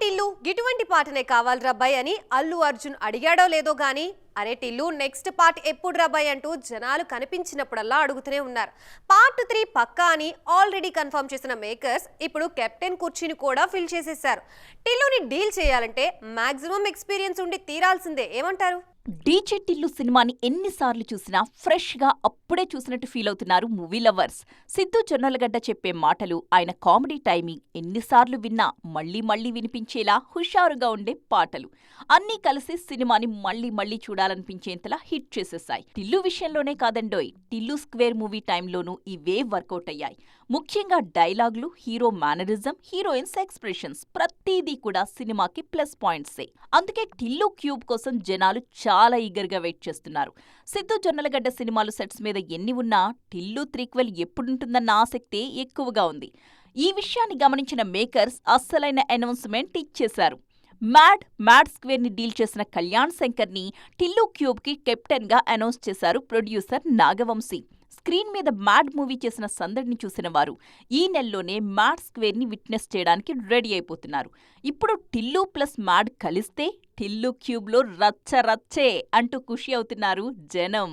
టిల్లు ఇటువంటి పాటనే కావాలి రబ్బాయి అని అల్లు అర్జున్ అడిగాడో లేదో గాని అరే టిల్లు నెక్స్ట్ పార్ట్ ఎప్పుడు రాబాయ్ అంటూ జనాలు కనిపించినప్పుడల్లా అడుగుతూనే ఉన్నారు. పార్ట్ త్రీ పక్కా అని ఆల్రెడీ కన్ఫర్మ్ చేసిన మేకర్స్ ఇప్పుడు కెప్టెన్ కుర్చీని కూడా ఫిల్ చేసేసారు టిల్లుని డీల్ చేయాలంటే మాక్సిమం ఎక్స్పీరియన్స్ ఉండి తీరాల్సిందే. ఏమంటారు? డీచెట్టిల్లు టిల్లు సినిమాని ఎన్నిసార్లు చూసినా ఫ్రెష్గా అప్పుడే చూసినట్టు ఫీల్ అవుతున్నారు మూవీ లవర్స్. సిద్ధు జొన్నలగడ్డ చెప్పే మాటలు ఆయన కామెడీ టైమింగ్ ఎన్నిసార్లు విన్నా మళ్ళీ మళ్ళీ వినిపించేలా హుషారుగా ఉండే పాటలు. అన్నీ కలిసి సినిమాని మళ్ళీ మళ్ళీ చూడాలనిపించేంతలా హిట్ చేసేశాయి టిల్లు విషయంలోనే కాదండోయ్ టిల్లు స్క్వేర్ మూవీ టైంలోనూ ఇవే వర్కౌట్ అయ్యాయి. ముఖ్యంగా డైలాగులు హీరో మేనరిజం హీరోయిన్స్ ఎక్స్ప్రెషన్స్ ప్రతిదీ కూడా సినిమాకి ప్లస్ పాయింట్సే. అందుకే టిల్లు క్యూబ్ కోసం జనాలు చాలా ఈగర్గా వెయిట్ చేస్తున్నారు. సిద్ధు జొన్నలగడ్డ సినిమాలు సెట్స్ మీద ఎన్ని ఉన్నా టిల్లు త్రీక్వెల్ ఎప్పుడుంటుందన్న ఆసక్తి ఎక్కువగా ఉంది. ఈ విషయాన్ని గమనించిన మేకర్స్ అస్సలైన అనౌన్స్మెంట్ ఇచ్చేశారు. మ్యాడ్ మ్యాడ్ స్క్వేర్ని డీల్ చేసిన కళ్యాణ్ శంకర్ని టిల్లు క్యూబ్కి కెప్టెన్గా అనౌన్స్ చేశారు ప్రొడ్యూసర్ నాగవంశీ. స్క్రీన్ మీద మ్యాడ్ మూవీ చేసిన సందడిని చూసిన వారు ఈ నెలలోనే మ్యాడ్ స్క్వేర్ని విట్నెస్ చేయడానికి రెడీ అయిపోతున్నారు. ఇప్పుడు టిల్లు ప్లస్ మ్యాడ్ కలిస్తే టిల్లు క్యూబ్లో రచ్చ రచ్చే అంటూ ఖుషి అవుతున్నారు జనం.